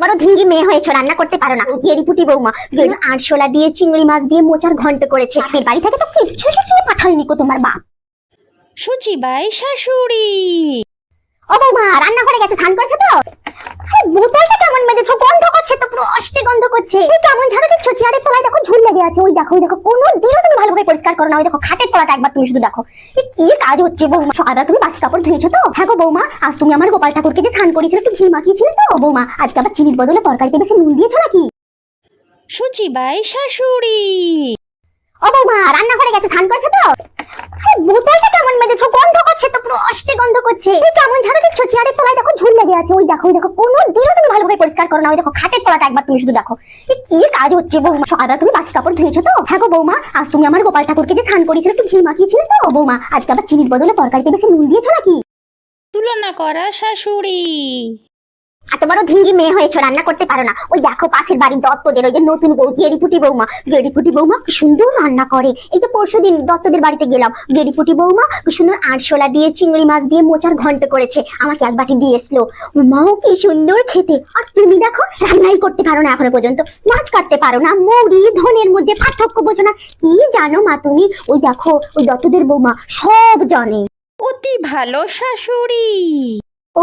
বড় ধিঙ্গি মেয়ে হয়েছো রান্না করতে পারো না। গেরিপুটি বৌমা গেরু আরশোলা দিয়ে চিংড়ি মাছ দিয়ে মোচার ঘন্ট করেছে। বাপের বাড়ি থেকে তো কিছু শিখিয়ে পাঠায়নি কো তোমার বাপ। সুচিবাই শাশুড়ি। ও বৌমা রান্না করে গেছে স্নান করছে তো? আরে বোতলটা কেমন মেজেছো গন্ধ করছে তো পুরো করছে এই কেমন ঝাড়ু দিচ্ছ চেয়ারের তলায় দেখো ঝুল লেগে আছে। ওই দেখো ওই দেখো কোনো দিনও তুমি ভালোভাবে পরিষ্কার করো না। ওই দেখো খাটের তলাটা একবার তুমি শুধু দেখো। কি কাজ হচ্ছে বৌমা? সকালবেলা তুমি বাসি কাপড় ধুয়েছো তো? হ্যাঁ গো বৌমা আজ তুমি আমার গোপাল ঠাকুরকে যে স্নান করিয়েছিলে একটু ঘি মাখিয়েছিলে তো? বৌমা আজকে আবার চিনির বদলে তরকারিতে বেশি নুন দিয়েছ নাকি? সুচিবাই শাশুড়ি। ও বৌমা রান্না করে গেছে স্নান করছে তো? বোতলটা কেমন মেজেছো গন্ধ করছে তো, পুরো অষ্টে গন্ধ করছে। এই কেমন ঝাড়ু দিচ্ছ? চেয়ারের তলায় দেখো ঝুল লেগে আছে। ওই দেখো ওই দেখো কোনো দিনও তুমি ভালোভাবে পরিষ্কার করো না। ওই দেখো, খাটের তলাটা একবার তুমি শুধু দেখো। কি কাজ হচ্ছে বৌমা? সকালবেলা তুমি বাসি কাপড় ধুয়েছো তো? হ্যাঁ বৌমা, আজ তুমি আমার গোপাল ঠাকুরকে যে স্নান করিয়েছিলে একটু ঘি মাখিয়েছিলে তো? বৌমা, আজকে আবার চিনির বদলে তরকারিতে বেশি নুন দিয়েছ নাকি? তুলনা করা শাশুড়ি। এত বড় ধিঙ্গি মেয়ে হয়েছে, রান্না করতে পারো না। ওই দেখো পাশের বাড়ির দত্তদের, ওই যে নতুন বউ, গেরিপুটি বৌমা। গেরিপুটি বৌমা কি সুন্দর রান্না করে। এই যে পরশু দিন দত্তদের বাড়িতে গেলাম। গেরিপুটি বৌমা কি সুন্দর আরশোলা দিয়ে, চিংড়ি মাছ দিয়ে মোচার ঘন্ট করেছে। আমাকে এক বাটি দিয়ে এসলো। মাও কি সুন্দর খেতে। আর তুমি দেখো, রান্নাই করতে পারো না এখনও পর্যন্ত। মাছ কাটতে পারো না মৌরি ধনের মধ্যে পার্থক্য বোঝো না। কি জানো মা তুমি? ওই দেখো, ওই দত্তদের বৌমা সব জানে। অতি ভালো শাশুড়ি। ও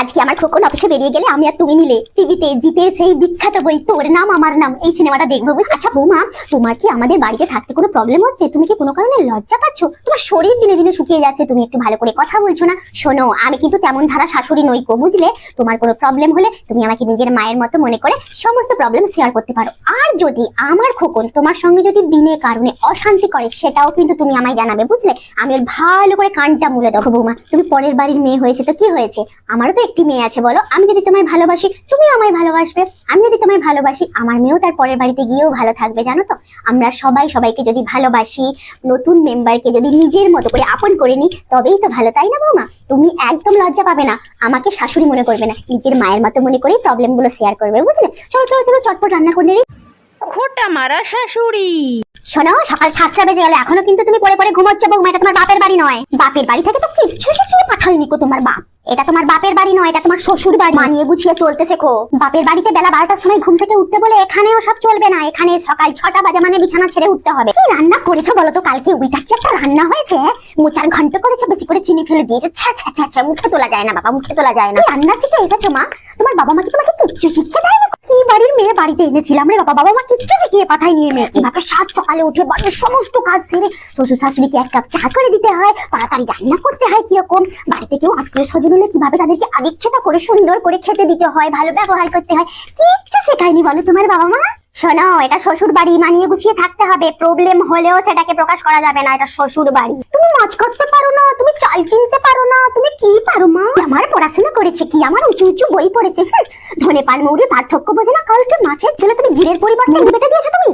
আজকে আমার খোকন অফিসে বেরিয়ে গেলে আমি আর তুমি মিলে টিভিতে জিতে সেই বিখ্যাত বই, তোর নাম, আমার নাম, এই সিনেমাটা দেখব বুঝ। আচ্ছা বৌমা, তোমার কি আমাদের বাড়িতে থাকতে কোনো প্রবলেম হচ্ছে? তুমি কি কোনো কারণে লজ্জা পাচ্ছ? তোমার শরীর দিনে দিনে শুকিয়ে যাচ্ছে, তুমি একটু ভালো করে কথা বলছো না। শোনো, আমি কিন্তু তেমন ধারা শাশুড়ি নই কো বুঝলে? তোমার কোনো প্রবলেম হলে তুমি আমাকে নিজের মায়ের মতো মনে করে সমস্ত প্রবলেম শেয়ার করতে পারো। আর যদি আমার খোকন তোমার সঙ্গে যদি বিনে কারণে অশান্তি করে, সেটাও কিন্তু তুমি আমায় জানাবে, বুঝলে? আমি ভালো করে কানটা মুলে দেখো বৌমা। তুমি পরের বাড়ির মেয়ে হয়েছে তো কি হয়েছে? আমারও তো একটি মেয়ে আছে বলো। আমি যদি তোমায় ভালোবাসি তুমিও আমায় ভালোবাসবে। আমি যদি তোমায় ভালোবাসি আমার মেয়েও তার পরের বাড়িতে গিয়েও ভালো থাকবে জানো তো? আমরা সবাই সবাইকে যদি ভালোবাসি নতুন মেম্বারকে যদি নিজের মতো করে আপন করে নিই তবেই তো ভালো তাই না বৌমা? তুমি একদম লজ্জা পাবে না। আমাকে শাশুড়ি মনে করবে না। নিজের মায়ের মতো মনে করেই প্রবলেমগুলো শেয়ার করবে বুঝলে? চলো চলো চলো চটপট রান্না করে নিই। খোটা মারা শাশুড়ি। শোনো সকাল সাতটা বেজে গেল। এখনও কিন্তু তুমি পরে পরে ঘুমোচ্ছ বৌমা এটা তোমার বাপের বাড়ি নয়। বাপের বাড়ি থেকে তো কিচ্ছু শিখিয়ে পাঠায়নি কো তোমার বাপ। এটা তোমার বাপের বাড়ি নয় এটা তোমার শ্বশুর বাড়ি। মানিয়ে গুছিয়ে চলতে শেখো বাপের বাড়িতে বেলা বারোটার সময় ঘুম থেকে উঠতে বলে এখানেও সব চলবে না এখানে সকাল ছটা বাজে মানে বিছানা ছেড়ে উঠতে হবে। কি রান্না করেছ বলো তো কালকে? ওইটা কি একটা রান্না হয়েছে? মোচার ঘন্ট করেছ বেশি করে চিনি ফেলে দিয়েছ। ছ্যা ছ্যা ছ্যা ছ্যা মুখে তোলা যায় না বাবা মুখে তোলা যায় না। রান্না শিখে এসেছ মা? তোমার বাবা মা কি তোমাকে কিচ্ছু শিখতে দেয় না কি বাড়ির মেয়ে বাড়িতে এনেছিলাম রে বাবা? বাবা মা কিচ্ছু শিখিয়ে পাঠায় নিয়ে মেয়ে কীভাবে সাত সকালে উঠে বাড়ির সমস্ত কাজ সেরে শ্বশুর শাশুড়িকে এক কাপ চা করে দিতে হয় তাড়াতাড়ি রান্না করতে হয় কীরকম। বাড়িতে কেউ আত্মীয় স্বজন হলে কীভাবে তাদেরকে আদিক্ষেতা করে সুন্দর করে খেতে দিতে হয় ভালো ব্যবহার করতে হয় কিচ্ছু শেখায়নি বলো তোমার বাবা মা? শোনো এটা শ্বশুর বাড়ি মানিয়ে গুছিয়ে থাকতে হবে। প্রবলেম হলেও সেটাকে প্রকাশ করা যাবে না এটা শ্বশুর বাড়ি তুমি মাছ করতে পারো না তুমি চাল চিনতে পারো না তুমি কি পারো মা? আমার পড়াশোনা করেছে কি? আমার উঁচু উঁচু বই পড়েছে ধনে পান মৌরি পার্থক্য বোঝে না কালকে মাছের ছেলে তুমি জিরের পরিবর্তে বেটে দিয়েছ তুমি?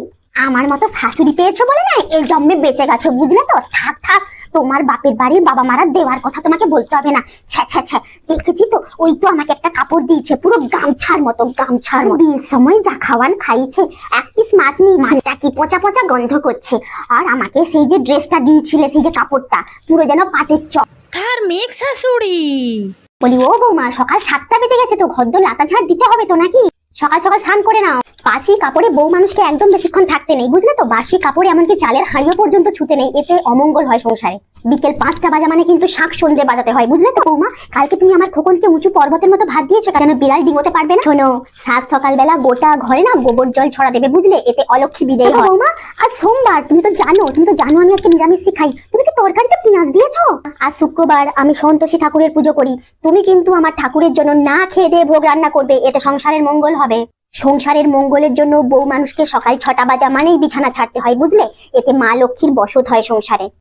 আমার মতো শাশুড়ি পেয়েছ বলে না এই জন্মে বেঁচে গেছো বুঝলে তো? থাক থাক। তোমার বাপের বাড়ির বাবা মারা দেওয়ার কথা তোমাকে বলতে হবে না। ছ্যা ছ্যা ছ্যা। দেখেছি তো ওই তো আমাকে একটা কাপড় দিয়েছে পুরো গামছার মতো গামছার মতো। বিয়ের সময় যা খাওয়ান খাইছে। এক পিস মাছ নিয়েছে। মাছটা কি পচা পচা গন্ধ করছে? আর আমাকে সেই যে ড্রেসটা দিয়েছিলে সেই যে কাপড়টা পুরো যেন পাটের চপ ধার্মিক শাশুড়ি। বলি ও বৌমা সকাল সাতটা বেজে গেছে তো ঘদ্দ লাতা ঝাড় দিতে হবে তো নাকি? সকাল সকাল স্নান করে নাও। বাসি কাপড়ে বউ মানুষকে একদম বেশিক্ষণ থাকতে নেই বুঝলে তো? বাসি কাপড়ে এমনকি চালের হাড়িও পর্যন্ত ছুতে নেই এতে অমঙ্গল হয় সংসারে। বিকেল পাঁচটা বাজা মানে কিন্তু শাক সন্ধে বাজাতে হয় বুঝলে তো বৌমা? কালকে তুমি আমার খোকনকে উঁচু পর্বতের মতো ভাত দিয়েছ কেন? বিড়াল ডিঙোতে পারবে না? শোনো সাত সকালবেলা গোটা ঘরে না গোবর জল ছড়া দেবে বুঝলে? এতে অলক্ষী বিদেয় হয়। বৌমা আজ সোমবার তুমি তো জানো তুমি তো জানো আমি আজকে নিরামিষ শিখাই তরকারিতে পেঁয়াজ দিয়েছ? আর শুক্রবার আমি সন্তোষী ঠাকুরের পুজো করি। তুমি কিন্তু আমার ঠাকুরের জন্য না খেয়ে দিয়ে ভোগ রান্না করবে। এতে সংসারের মঙ্গল হবে। সংসারের মঙ্গলের জন্য বউ মানুষকে সকাল ছটা বাজা মানেই বিছানা ছাড়তে হয়, বুঝলে? এতে মা লক্ষ্মীর বসত হয় সংসারে।